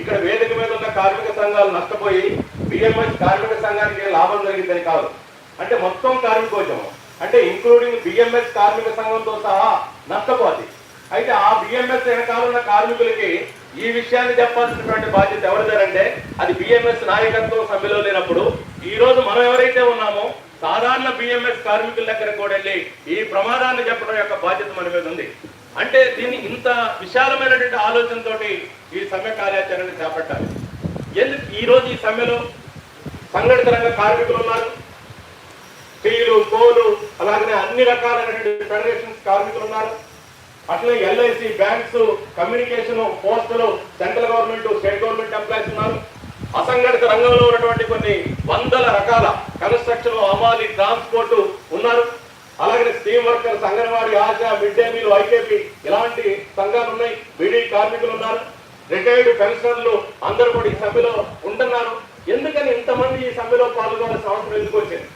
ఇక్కడ వేదిక మీద ఉన్న కార్మిక సంఘాలు నష్టపోయి బిఎంఎస్ కార్మిక సంఘానికి లాభం జరిగిందని కాదు. అంటే మొత్తం కార్మికోద్యమం అంటే ఇంక్లూడింగ్ బిఎంఎస్ కార్మిక సంఘంతో సహా నష్టపోతుంది అయితే ఆ బిఎంఎస్ వెనకాల ఉన్న కార్మికులకి ఈ విషయాన్ని చెప్పాల్సినటువంటి బాధ్యత ఎవరిదారంటే అది బిఎంఎస్ నాయకత్వం సభ్యులో లేనప్పుడు ఈ రోజు మనం ఎవరైతే ఉన్నామో సాధారణ బిఎంఎస్ కార్మికుల దగ్గర కూడా వెళ్ళి ఈ ప్రమాదాన్ని చెప్పడం యొక్క బాధ్యత మన మీద ఉంది. అంటే దీన్ని ఇంత విశాలమైనటువంటి ఆలోచనతోటి ఈ సమ్మె కార్యాచరణ చేపట్టాలి. ఎందుకు ఈరోజు ఈ సమ్మెలో సంఘటిత రంగ కార్మికులు ఉన్నారు? స్టీలు కోలు అలాగనే అన్ని రకాలైనటువంటి ఫెడరేషన్స్ కార్మికులు ఉన్నారు. అట్లే ఎల్ఐసి బ్యాంక్స్ కమ్యూనికేషన్ పోస్టులు central government state government employees ఉన్నారు. అసంఘటిత రంగంలో ఉన్నటువంటి కొన్ని వందల రకాల కన్స్ట్రక్షన్ అమాలి ట్రాన్స్పోర్ట్ ఉన్నారు. అలాగే steam workers Anganwadi Asha mid day meal IKP ఇలాంటి సంఘాలు ఉన్నాయి. బీడీ కార్మికులు ఉన్నారు. రిటైర్డ్ పెన్షనర్లు అందరూ కూడా ఈ సభ్యులో ఉంటున్నారు. ఎందుకని ఇంతమంది ఈ సభ్యలో పాల్గొనాల్సిన అవసరం ఎందుకు వచ్చింది?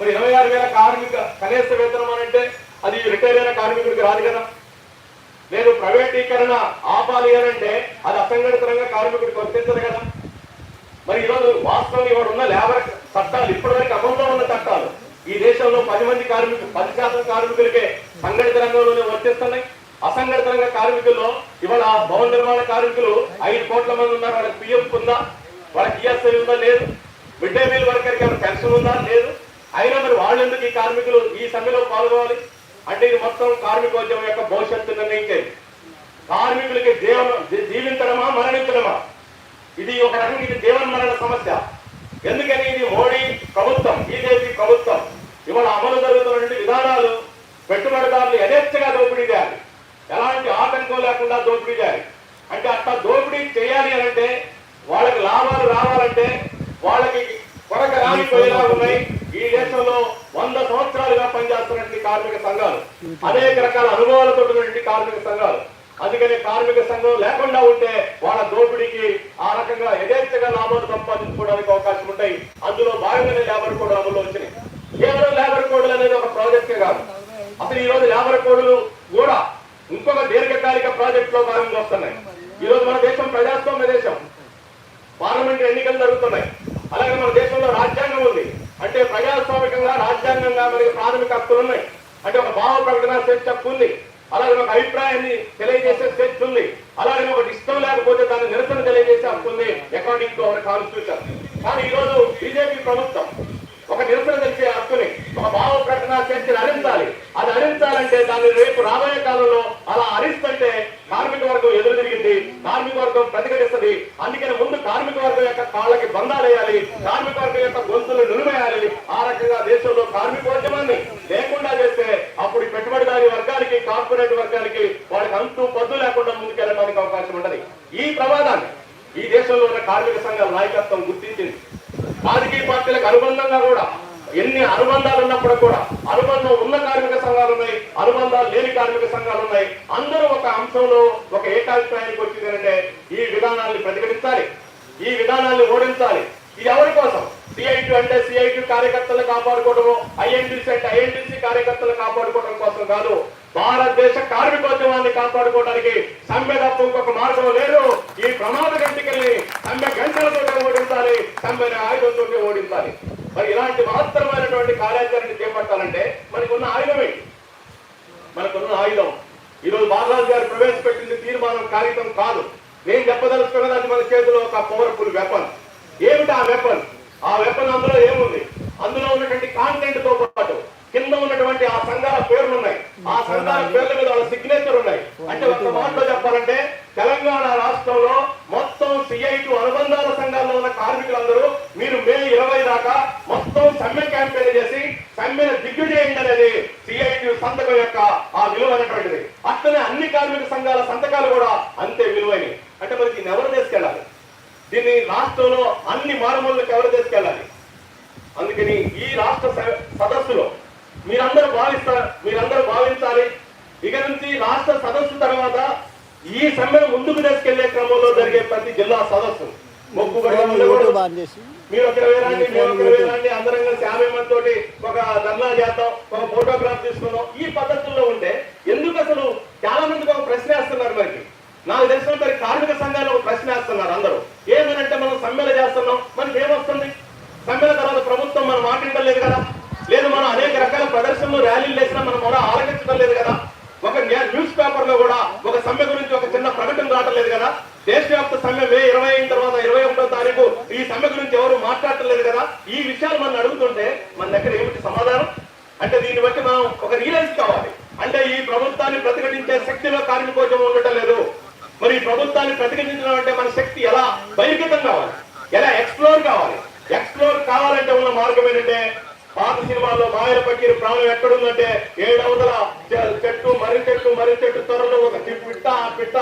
మరి ఇరవై ఆరు వేల కార్మిక కనీస వేతనం అని అంటే అది రిటైర్ అయిన కార్మికుడికి రాదు కదా. లేదు ప్రైవేటీకరణ ఆపాలి అని అంటే అది అసంఘటిత రంగ కార్మికుడికి వర్తించదు కదా. మరి ఈరోజు వాస్తవం ఇవాడు ఉన్న లేబర్ చట్టాలు ఇప్పటివరకు అమల్లో ఉన్న చట్టాలు ఈ దేశంలో పది మంది కార్మికులు పది శాతం కార్మికులకే సంఘటిత రంగంలోనే వర్తిస్తున్నాయి. అసంఘటిత రంగ కార్మికుల్లో ఇవాళ భవన నిర్మాణ కార్మికులు ఐదు కోట్ల మంది ఉన్నారు. వాళ్ళకి పిఎఫ్ ఉందా? వాళ్ళకి ఈఎస్ఐ ఉందా? లేదు. మిడ్ డే మీల్ వర్కర్కి ఏమైనా పెన్షన్ ఉందా? లేదు. అయినా మరి వాళ్ళు ఎందుకు ఈ కార్మికులు ఈ సమ్మెలో పాల్గొనాలి? అంటే ఇది మొత్తం కార్మికోద్యమం యొక్క భవిష్యత్తు నిర్ణయించేది. కార్మికులకి జీవన జీవించడమా మరణించడమా? ఇది ఒక రకంగా ఇది జీవన్మరణ సమస్య. ఎందుకని ఇది మోడీ ప్రభుత్వం బీజేపీ ప్రభుత్వం? ఇవాళ అమలు జరుగుతున్నటువంటి విధానాలు పెట్టుబడిదారులు యథేచ్ఛగా దోపిడీ చేయాలి. ఎలాంటి ఆటంకం లేకుండా దోపిడీ చేయాలి. అంటే అట్లా దోపిడీ చేయాలి అని అంటే వాళ్ళకి లాభాలు రావాలంటే వాళ్ళకి కొరక రానిపోయేలా ఉన్నాయి. ఈ దేశంలో వంద సంవత్సరాలుగా పనిచేస్తున్నటువంటి కార్మిక సంఘాలు అనేక రకాల అనుభవాలతో ఉన్నటువంటి కార్మిక సంఘాలు. అందుకని కార్మిక సంఘం లేకుండా ఉంటే వాళ్ళ దోపిడీకి ఆ రకంగా యథేచ్ఛగా లాభాలు సంపాదించుకోవడానికి అవకాశం ఉంటాయి. అందులో భాగంగానే లేబర్ కోడ్ అమల్లో వచ్చినాయి. కేవలం లేబర్ కోడ్లు అనేది ఒక ప్రాజెక్టే కాదు. అసలు ఈ రోజు లేబర్ కోడ్లు కూడా ఇంకొక దీర్ఘకాలిక ప్రాజెక్ట్లో భాగంగా వస్తున్నాయి. ఈ రోజు మన దేశం ప్రజాస్వామ్య దేశం. పార్లమెంట్ ఎన్నికలు జరుగుతున్నాయి. అలాగే మన దేశంలో రాజ్యాంగం ఉంది. అంటే ప్రజాస్వామికంగా రాజ్యాంగంగా మనకి ప్రాథమిక హక్కులు ఉన్నాయి. అంటే ఒక భావ ప్రకటన స్వేచ్ఛ హక్కు ఉంది. అలాగే ఒక అభిప్రాయాన్ని తెలియజేసే శక్తి ఉంది. అలాగే ఒకటి ఇష్టం లేకపోతే దాన్ని నిరసన తెలియజేసే హక్కు ఉంది అకార్డింగ్ టు అవర్ కాన్స్టిట్యూషన్ కానీ ఈ రోజు బీజేపీ ప్రభుత్వం ఒక నిరసన తెలిసే హక్కుని ఒక భావ ప్రకటన స్వేచ్ఛను హరించాలి అది హరించాలంటే దాన్ని రేపు రాబోయే కాలంలో అలా హరిస్తుంటే కార్మిక వర్గం ఎదురు తిరిగింది కార్మిక వర్గం ప్రతిఘటిస్తుంది. అందుకని ముందు కార్మిక వర్గం యొక్క కాళ్ళకి బంధాలు వేయాలి కార్మిక వర్గం యొక్క గొంతులు నిలువేయాలి ఆ రకంగా దేశంలో కార్మికోద్యమాన్ని లేకుండా చేస్తే అప్పుడు ఈ పెట్టుబడిదారి వర్గానికి కార్పొరేట్ వర్గానికి వాళ్ళకి అంతు పద్దు లేకుండా ముందుకెళ్ళడానికి అవకాశం ఉండదు ఈ ప్రమాదాన్ని ఈ దేశంలో ఉన్న కార్మిక సంఘాల నాయకత్వం గుర్తించింది. రాజకీయ పార్టీలకు అనుబంధంగా కూడా ఎన్ని అనుబంధాలు ఉన్నప్పుడు కూడా అనుబంధం ఉన్న కార్మిక సంఘాలు ఉన్నాయి అనుబంధాలు లేని కార్మిక సంఘాలు ఉన్నాయి. అందరూ ఒక అంశంలో ఒక ఏకాభిప్రాయానికి వచ్చింది అంటే ఈ విధానాన్ని ప్రతిఘటించాలి. ఈ విధానాన్ని ఓడించాలి. ఇది ఎవరి కోసం? సిఐటి అంటే సిఐటి కార్యకర్తలు కాపాడుకోవడము ఐఎన్టీసీ అంటే ఐఎన్టీసీ కార్యకర్తలు కాపాడుకోవడం కోసం కాదు. భారతదేశ కార్మికోద్యమాన్ని కాపాడుకోవడానికి సమ్మె తప్ప ఇంకొక మార్గం లేదు. ఈ ప్రమాద గంటికల్ని సమ్మె గంటలతో ఓడించాలి. సమ్మెని ఆయుధంతో ఓడించాలి. మరి ఇలాంటి మహత్తరమైనటువంటి కార్యాచరణ చేపట్టాలంటే మనకు ఉన్న ఆయుధం ఏంటి? మనకున్న ఆయుధం. ఈరోజు బాలరాజు గారు ప్రవేశపెట్టింది తీర్మానం కాగితం కాదు. నేను చెప్పదలుచుకున్నది అది మన చేతిలో ఒక పవర్ఫుల్ వెపన్ ఏమిటి ఆ వెపన్ ఆ వెపన్ అందులో ఏముంది? అందులో ఉన్నటువంటి కాంటెంట్తో పాటు కింద ఉన్నటువంటి ఆ సంఘాల పేర్లు ఉన్నాయి ఆ సంఘాల పేర్ల మీద వాళ్ళ సిగ్నేచర్ ఉన్నాయి. అంటే ఒక మాటలో చెప్పాలంటే తెలంగాణ రాష్ట్రంలో మొత్తం సిఐటి అనుబంధాల సంఘాల్లో ఉన్న కార్మికులందరూ మీరు మే ఇరవై దాకా మొత్తం సమ్మె క్యాంపెయిన్ చేసి సమ్మెను దిగ్విజయండి అనేది సిఐటి సంతకం యొక్క ఆ విలువైనటువంటిది అట్లనే అన్ని కార్మిక సంఘాల సంతకాలు కూడా అంతే విలువైనవి అంటే మరి దీన్ని ఎవరు తీసుకెళ్ళాలి దీన్ని రాష్ట్రంలో అన్ని మారుమూలకు ఎవరు తీసుకెళ్ళాలి అందుకని ఈ రాష్ట్ర స- సదస్సులో మీరందరూ భావిస్తారు మీరందరూ భావించాలి. ఇక నుంచి రాష్ట్ర సదస్సు తర్వాత ఈ సమ్మెను ముందుకు తీసుకెళ్ళే క్రమంలో జరిగే ప్రతి జిల్లా సదస్సు. చేసి మీరు ఒక వేలాంటి మీరు ఒక వేలాంటి అందరం కలిసి యాభై మంది తోటి ఒక ధర్నా చేద్దాం ఒక ఫోటోగ్రాఫ్ తీసుకుందాం. ఈ పద్ధతుల్లో ఉంటే ఎందుకు అసలు చాలా మందికి ఒక ప్రశ్న వేస్తున్నారు మనకి నాకు తెలిసినంత కార్మిక సంఘాలు ఒక ప్రశ్న వేస్తున్నారు అందరూ. ఏమనంటే మనం సమ్మెలు చేస్తున్నాం మనకి ఏమొస్తుంది సమ్మెల తర్వాత ప్రభుత్వం మనం మాట్లాడటం లేదు కదా. మనం అనేక రకాల ప్రదర్శనలు ర్యాలీలు వేసినా మనం కూడా ఆలోచించడం లేదు కదా. ఒక న్యూస్ పేపర్లో కూడా ఒక సమ్మె గురించి ఒక చిన్న ప్రకటన రావట్లేదు కదా. దేశవ్యాప్త సమ్మె మే ఇరవై అయిన తర్వాత ఇరవై ఒకటో తారీఖు ఈ సమ్మె గురించి ఎవరు మాట్లాడటం లేదు కదా. ఈ విషయాలు మనం అడుగుతుంటే మన దగ్గర ఏమిటి సమాధానం? అంటే దీన్ని బట్టి మనం ఒక రియలైజ్ కావాలి. అంటే ఈ ప్రభుత్వాన్ని ప్రతిఘటించే శక్తిలో కార్మికోద్యమం ఉండటం లేదు. మరి ఈ ప్రభుత్వాన్ని ప్రతిఘటించడం అంటే మన శక్తి ఎలా బహిర్గతం కావాలి? ఎలా ఎక్స్ప్లోర్ కావాలి? ఎక్స్ప్లోర్ కావాలంటే ఉన్న మార్గం ఏంటంటే పాత సినిమాలో మాయల పకీరు ప్రాణం ఎక్కడుందంటే ఏడవదల చె- చెట్టు మర్రి చెట్టు మర్రి చెట్టు త్వరలో ఒక పిట్ట ఆ పిట్ట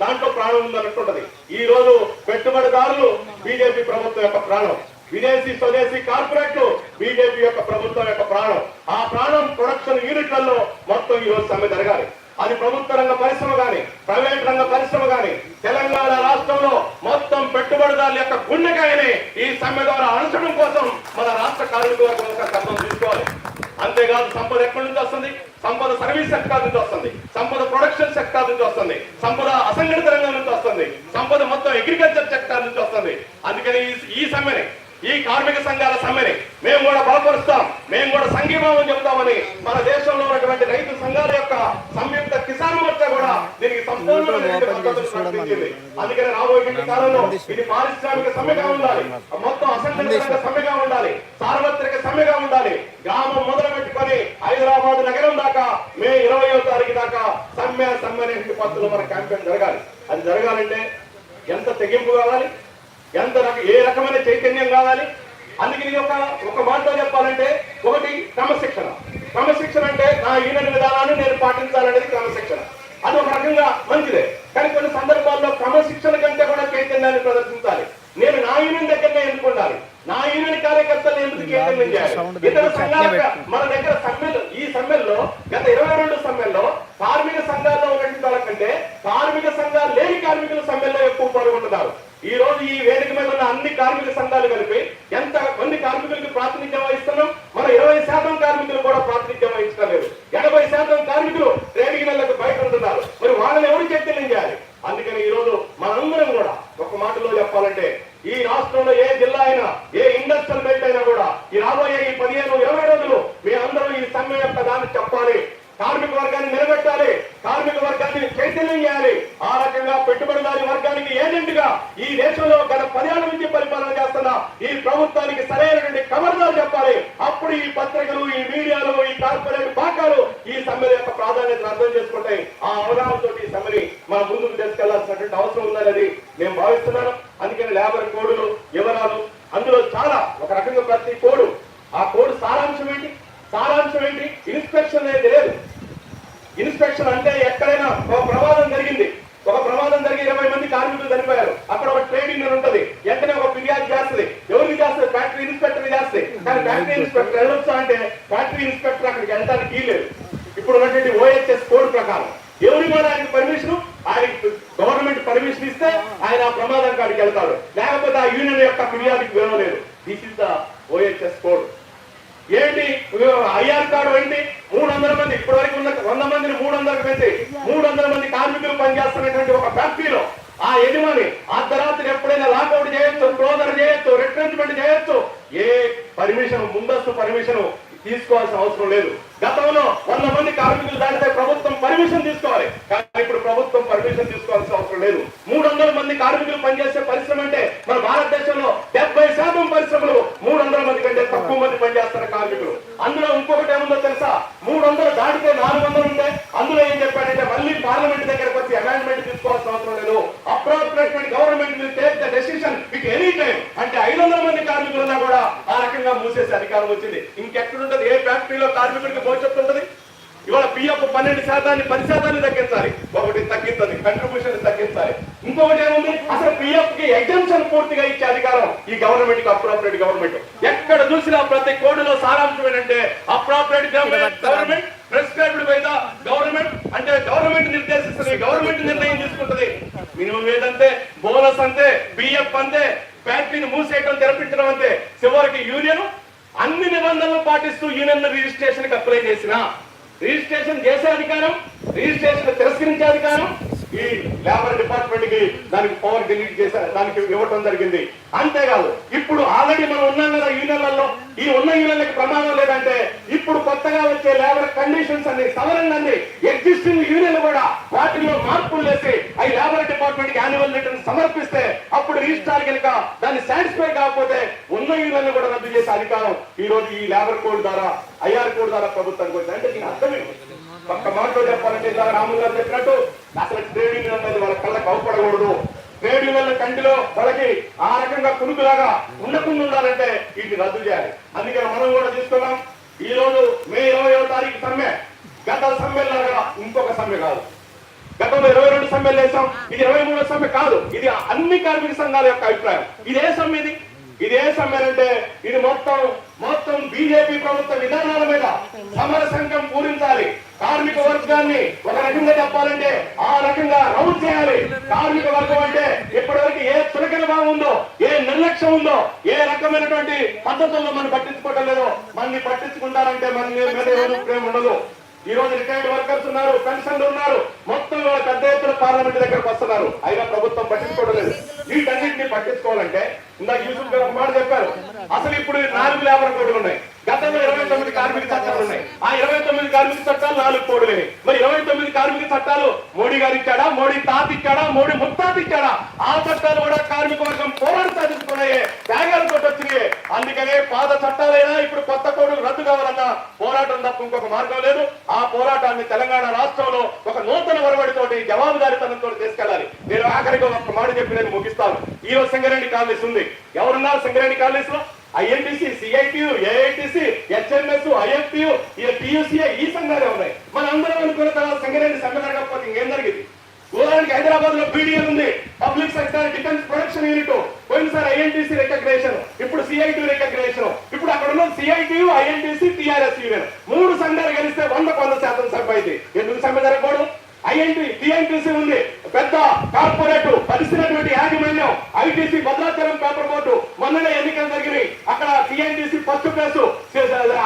దాంట్లో ప్రాణం ఉందన్నట్టుంటది. ఈ రోజు పెట్టుబడిదారులు బీజేపీ ప్రభుత్వం యొక్క ప్రాణం. విదేశీ స్వదేశీ కార్పొరేట్లు బీజేపీ యొక్క ప్రభుత్వం యొక్క ప్రాణం. ఆ ప్రాణం ప్రొడక్షన్ యూనిట్లలో మొత్తం ఈ రోజు సమ్మె జరగాలి. అది ప్రభుత్వ రంగ పరిశ్రమ గాని ప్రైవేట్ రంగ పరిశ్రమ గాని పెట్టుబడిదారుల యొక్క గుండెకాయని ఈ సమ్మె ద్వారా అణచడం కోసం మన రాష్ట్ర కార్మిక వర్గం ఒక సంపద తీసుకోవాలి. అంతేకాదు సంపద ఎక్కడి నుంచి వస్తుంది? సంపద సర్వీస్ సెక్టార్ నుంచి వస్తుంది. సంపద ప్రొడక్షన్ సెక్టార్ నుంచి వస్తుంది. సంపద అసంఘటిత రంగం నుంచి వస్తుంది. సంపద మొత్తం అగ్రికల్చర్ సెక్టార్ నుంచి వస్తుంది. అందుకని ఈ- ఈ సమ్మెని ఈ కార్మిక సంఘాల సమ్మెని మేము కూడా బలపరుస్తాం. మేము కూడా సంఘీభావం చెబుతామని మన దేశంలో ఉన్నటువంటి రైతు సంఘాల యొక్క సంయుక్త కిసాన్ మోర్చా కూడా దీనికి సంపూర్ణమైనటువంటి మద్దతును ప్రకటించింది. అందుకని రాబోయే కాలంలో ఇది పారిశ్రామిక సమ్మెగా ఉండాలి. మొత్తం అసంఘటిత రంగ సమ్మెగా ఉండాలి. సార్వత్రిక సమ్మెగా ఉండాలి. గ్రామం మొదలు పెట్టుకొని హైదరాబాద్ నగరం దాకా మే ఇరవయో తారీఖు దాకా సమ్మె సమ్మె అనే పద్ధతిలో మన క్యాంపెయిన్ జరగాలి. అది జరగాలంటే ఎంత తెగింపు కావాలి? ఎంత రక ఏ రకమైన చైతన్యం కావాలి? అందుకని ఒక ఒక మాటలో చెప్పాలంటే ఒకటి క్రమశిక్షణ. క్రమశిక్షణ అంటే నా యూనియన్ విధానాన్ని నేను పాటించాలనేది క్రమశిక్షణ. అది ఒక రకంగా మంచిదే. కానీ కొన్ని సందర్భాల్లో క్రమశిక్షణ కంటే కూడా చైతన్యాన్ని ప్రదర్శించాలి. నేను నా యూనియన్ దగ్గరనే ఎందుకు ఉండాలి నా యూనియన్ కార్యకర్తలు ఎందుకు చైతన్యం చేయాలి? ఇతర సంఘాల మన దగ్గర సమ్మెలు ఈ సమ్మెల్లో గత ఇరవై రెండు సమ్మెల్లో కార్మిక సంఘాల్లో ఉన్నటువంటి వాళ్ళ కంటే కార్మిక సంఘాలు లేని కార్మికుల సమ్మెల్లో ఎక్కువ పాల్గొంటున్నారు ఈ రోజు ఈ వేదిక మీద ఉన్న అన్ని కార్మిక సంఘాలు కలిపి ఎంత మంది కార్మికులకు ప్రాతినిధ్యం వహిస్తున్నాం మన ఇరవై శాతం కార్మికులు కూడా ప్రాతినిధ్యం వహించడం లేదు ఎనభై శాతం కార్మికులు ట్రేడింగ్ నెలకు బయట ఉంటున్నారు మరి వాళ్ళని ఎవరు చైతన్యం చేయాలి అందుకని ఈ రోజు మనందరం కూడా ఒక మాటలో చెప్పాలంటే ఈ రాష్ట్రంలో ఏ జిల్లా అయినా ఏ ఇండస్ట్రియల్ బెల్ట్ అయినా కూడా ఈ రాబోయే ఈ పదిహేను ఇరవై రోజులు మీ అందరూ ఈ సమ్మె యొక్క దాన్ని చెప్పాలి. కార్మిక వర్గాన్ని నిలబెట్టాలి. కార్మిక వర్గాన్ని చైతన్యం చేయాలి. ఆ రకంగా పెట్టుబడిదారి వర్గానికి ఏజెంట్గా ఈ దేశంలో గత పదేళ్ళ నుంచి పరిపాలన చేస్తున్న ఈ ప్రభుత్వానికి సరైనటువంటి కవర్దాలు చెప్పాలి. అప్పుడు ఈ పత్రికలు ఈ మీడియాలు ఈ కార్పొరేట్ పాకాలు ఈ సమ్మెల యొక్క ప్రాధాన్యతను అర్థం చేసుకుంటాయి. ఆ అవగాహనతో ఈ సమ్మెని మన ముందుకు తీసుకెళ్ళాల్సినటువంటి అవసరం ఉందనేది మేము భావిస్తున్నాను. అందుకని లేబర్ కోడులు వివరాలు అందులో చాలా ఒక రకంగా ప్రతి కోడు ఆ కోడ్ సారాంశం ఏంటి? సారాంశం ఏంటి? ఇన్స్పెక్షన్ అనేది లేదు. ఇన్స్పెక్షన్ అంటే ఎక్కడైనా ఒక ప్రమాదం జరిగింది. ఒక ప్రమాదం జరిగి ఇరవై మంది కార్మికులు చనిపోయారు. అక్కడ ఒక ట్రేడ్ యూనియన్ ఉంటుంది. వెంటనే ఒక ఫిర్యాదు చేస్తుంది. ఎవరికి చేస్తుంది? ఫ్యాక్టరీ ఇన్స్పెక్టర్ చేస్తుంది. కానీ ఫ్యాక్టరీ ఇన్స్పెక్టర్ వెళ్ళొచ్చా అంటే ఫ్యాక్టరీ ఇన్స్పెక్టర్ అక్కడికి వెళ్ళడానికి లేదు. ఇప్పుడు ఉన్నటువంటి ఓఎస్ఎస్ కోడ్ ప్రకారం. ఎవరి కూడా ఆయనకి పర్మిషన్ ఆయన గవర్నమెంట్ పర్మిషన్ ఇస్తే ఆయన ఆ ప్రమాదం కాడికి వెళ్తాడు. లేకపోతే ఆ యూనియన్ యొక్క ఫిర్యాదుకి వినలేదు this is the OSS code ఏంటి? ఐఆర్ కార్డు ఏంటి మూడు వందల మంది ఇప్పటి వరకు ఉన్న వంద మందిని మూడు వందలకు పెట్టి మూడు వందల మంది కార్మికులు పనిచేస్తున్నటువంటి ఒక ఫ్యాక్టరీలో ఆ యజమాని అర్ధరాత్రి ఎప్పుడైనా లాకౌట్ చేయొచ్చు క్లోజర్ చేయొచ్చు రిట్రెంచ్మెంట్ చేయొచ్చు. ఏ పర్మిషన్ ముందస్తు పర్మిషన్ తీసుకోవాల్సిన అవసరం లేదు. గతంలో వంద మంది కార్మికులు దాటితే ప్రభుత్వం పర్మిషన్ తీసుకోవాలి. కానీ ఇప్పుడు ప్రభుత్వం పర్మిషన్ తీసుకోవాల్సిన అవసరం లేదు. మూడు వందల మంది కార్మికులు పనిచేసే పరిశ్రమ అంటే మన భారతదేశంలో డెబ్బై శాతం పరిశ్రమలు మూడు వందల మంది కంటే తక్కువ మంది పనిచేస్తున్న కార్మికులు. అందులో ఇంకొకటి ఏముందో తెలుసా? మూడు వందలు దాటితే నాలుగు వందలు ఉంటే అందులో ఏం చెప్పాడంటే మళ్ళీ పార్లమెంట్ దగ్గరకు వచ్చి అమెండ్మెంట్ తీసుకోవాల్సిన అవసరం లేదు. Appropriate government will take the decision మీకు ఎనీ టైం అంటే ఐదు వందల మంది కార్మికులున్నా కూడా ఆ రకంగా మూసేసే అధికారం వచ్చింది. ఇంకెక్కడుంటది? ఏ ఫ్యాక్టరీలో కార్మికుడికి భవిష్యత్తు ఉంటుంది? ఇవాళ పిఎఫ్ పన్నెండు శాతాన్ని పది శాతాన్ని తగ్గించాలి. ఒకటి తగ్గించాలి కంట్రిబ్యూషన్ తగ్గించాలి. ఇంకొకటి ఏముంది? అసలు పిఎఫ్కి ఎగ్జామ్షన్ పూర్తిగా ఇచ్చే అధికారం ఈ గవర్నమెంట్కి అప్రాపరేట్ గవర్నమెంట్ ఎక్కడ చూసినా ప్రతి కోడిలో సారాంశం ఏంటంటే appropriate government prescribed by the government అంటే గవర్నమెంట్ నిర్దేశిస్తుంది గవర్నమెంట్ నిర్ణయం తీసుకుంటది మినిమం ఏదంటే బోనస్ అంతే పిఎఫ్ అంతే ఫ్యాక్టరీని మూసేయడం తెరపించడం అంతే చివరికి యూనియన్ అన్ని నిబంధనలు పాటిస్తూ రిజిస్ట్రేషన్కి అప్లై చేసిన రిజిస్ట్రేషన్ చేసే అధికారం రిజిస్ట్రేషన్ తిరస్కరించే అధికారం ఈ లేబర్ డిపార్ట్మెంట్కి దానికి పవర్ డిలీట్ చేశారు దానికి ఇవ్వటం జరిగింది. అంతేకాదు ఇప్పుడు ఆల్రెడీ మనం ఉన్నాం కదా యూనియన్లలో ఈ ఉన్న యూనియన్లకు ప్రమాదం లేదంటే ఇప్పుడు కొత్తగా వచ్చే లేబర్ కండిషన్స్ అన్ని సవరణలన్నీ ఎగ్జిస్టింగ్ యూనియన్ కూడా వాటిలో మార్పులు చేసి అవి లేబర్ డిపార్ట్మెంట్కి యాన్యువల్ రిటర్న్ సమర్పిస్తే అప్పుడు రిజిస్టార్ కనుక దాన్ని సాటిస్ఫై కాకపోతే ఉన్న కూడా రద్దు చేసే అధికారం ఈ రోజు ఈ లేబర్ కోడ్ ద్వారా ఐఆర్ కోడ్ ద్వారా ప్రభుత్వానికి వచ్చింది. అంటే దీని అర్థమే ఒక్క మాటలో చెప్పాలంటే ఇందాక రాములు గారు చెప్పినట్టు అసలు ట్రేడ్ యూనియన్ అనేది వాళ్ళ కళ్ళకు అవపడకూడదు ట్రేడ్ యూనియన్ల కంటిలో వాళ్ళకి ఆ రకంగా కునుకులాగా ఉండకుండా ఉండాలంటే వీటిని రద్దు చేయాలి. అందుకని మనం కూడా తీసుకున్నాం. ఈ రోజు మే ఇరవయో తారీఖు సమ్మె. గత సమ్మెలాగా ఇంకొక సమ్మె కాదు. గతంలో ఇరవై రెండు సమ్మెలు వేసాం ఇది ఇరవై మూడో సమ్మె కాదు. ఇది అన్ని కార్మిక సంఘాల యొక్క అభిప్రాయం. ఇది ఏ సమ్మె ఇది? ఇది ఏ సమ్మె ఇది మొత్తం మొత్తం బీజేపీ ప్రభుత్వ విధానాల మీద సమర సంఘం పూరించాలి కార్మిక వర్గాన్ని ఒక రకంగా చెప్పాలంటే ఆ రకంగా రౌండ్ చేయాలి. కార్మిక వర్గం అంటే ఇప్పటివరకు ఏ చులకన భావం ఉందో ఏ నిర్లక్ష్యం ఉందో ఏ రకమైనటువంటి పద్ధతుల్లో మనం పట్టించుకోవటం లేదో మనల్ని పట్టించుకుంటారంటే మన మీద ఎవరు ప్రేమ ఉండదు. ఈ రోజు రిటైర్డ్ వర్కర్స్ ఉన్నారు పెన్షన్లు ఉన్నారు. మొత్తం పెద్ద ఎత్తున పార్లమెంట్ దగ్గరకు వస్తున్నారు. అయినా ప్రభుత్వం పట్టించుకోవడం లేదు వీటన్నింటినీ పట్టించుకోవాలంటే ఇందాక యూసుఫ్ గారు ఒక మాట చెప్పారు. అసలు ఇప్పుడు ఈ నాలుగు లేబర్ కోడ్లు ఉన్నాయి. గతంలో ఇరవై తొమ్మిది కార్మిక చట్టాలు ఉన్నాయి. ఆ ఇరవై తొమ్మిది కార్మిక చట్టాలు నాలుగు కోడులే. మరి ఇరవై తొమ్మిది కార్మిక చట్టాలు మోడీ గారు ఇచ్చాడా? మోడీ తాత ఇచ్చాడా? మోడీ ముత్తాత ఇచ్చాడా? ఆ చట్టాలు కూడా కార్మిక వర్గం పోరాడి సాధించుకున్నాయే. త్యాగాలతో వచ్చినాయి. అందుకనే పాత చట్టాలైనా ఇప్పుడు కొత్త కోడులు రద్దు కావాలన్నా పోరాటం తప్ప ఇంకొక మార్గం లేదు. ఆ పోరాటాన్ని తెలంగాణ రాష్ట్రంలో ఒక నూతన ఒరవడితోటి జవాబుదారితనంతో తీసుకెళ్ళాలి. నేను ఆఖరిగా ఒక మాట చెప్పి నేను ముగిస్తాను. ఈ రోజు సింగరేణి కాలనీస్ ఉంది. ఎవరున్నారు Singareni కాలనీస్లో INTC CITU AITC HMS IFTU TUCI ఈ సంఘాలే ఉన్నాయి. మన అందరం అనుకున్న తర్వాత సింగరేణి సమ్మె కాకపోతే ఇంకేం జరిగింది? ఉదాహరణకి హైదరాబాద్లో పీడిఎల్ ఉంది. Public sector defence production unit. పోయినసారి ఐఎన్టీసీ రికగ్నేషన్. ఇప్పుడు సిఐటి రికగ్నేషన్. ఇప్పుడు అక్కడ ఉన్న సిఐటియు ఐఎన్టీసీ టిఆర్ఎస్ యూనియన్. మూడు సంఘాలు కలిస్తే వంద వంద శాతం సభ అయితే ఎందుకు సమ్మె జరగకూడదు? ఐఎన్టీ టిఎన్టీసీ ఉంది. పెద్ద corporate TNTC first place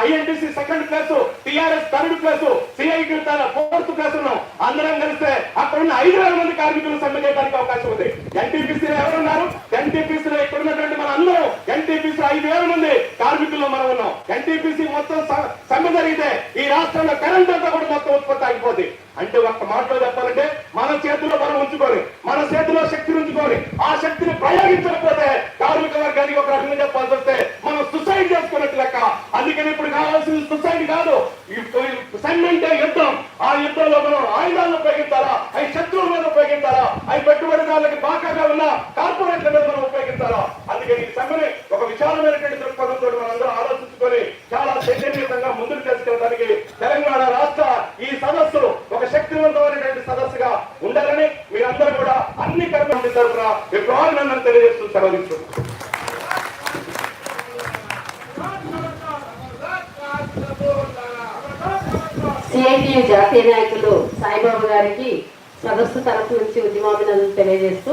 INTC second place TRS third place CIT fourth place ఉన్నాం అందరం కలిస్తే అక్కడ ఉన్న ఐదు వేల మంది కార్మికులు సమ్మె చేయడానికి అవకాశం ఉంది. ఎన్టీపీసీలో ఎవరున్నారు? ఎన్టీపీసీలో ఇక్కడ ఉన్నటువంటి మన అందరం ఎన్టీపీసీ ఐదు వేల మంది కార్మికుల్లో మనం ఉన్నాం. ఎన్టీపీసీ మొత్తం సమ్మె జరిగితే ఈ రాష్ట్రంలో కరెంట్ అంతా కూడా మొత్తం ఉత్పత్తి ఆగిపోతుంది అంటే ఒక్క మాటలో చెప్పాలంటే మన చేతుల్లో మనం ఉంచుకొని మన చేతిలో శక్తిని ఉంచుకొని ఆ శక్తిని ప్రయోగించకపోతే కార్మిక వర్గానికి ఒక రకంగా చెప్పాల్సి వస్తే మనం సుసైడ్ చేసుకున్నట్టు లెక్క అందుకని ఇప్పుడు కావాల్సింది సుసైడ్ కాదు సన్ యుద్ధం. ఆ యుద్ధంలో మనం ఆయుధాలను ఉపయోగించాలా? అవి శత్రువుల మీద ఉపయోగించాలా? అవి పెట్టుబడిదారులకి బాకాగా ఉన్నా కార్పొరేట్ల మీద మనం ఉపయోగించాలా అందుకని ఈ సమ్మెని ఒక విశాలమైనటువంటి దృక్పథంతో మనందరం ఆలోచించుకొని చాలా చైతన్యతంగా ముందుకు తీసుకెళ్ళడానికి తెలంగాణ రాష్ట్ర ఈ సదస్సు ఒక శక్తివంతమైనటువంటి సదస్సుగా ఉండాలని మీరందరూ కూడా అన్ని కర్మ తరఫున విప్లవాభినందనలు తెలియజేస్తూ సెలవుస్తున్నాను సిఐటియు జాతీయ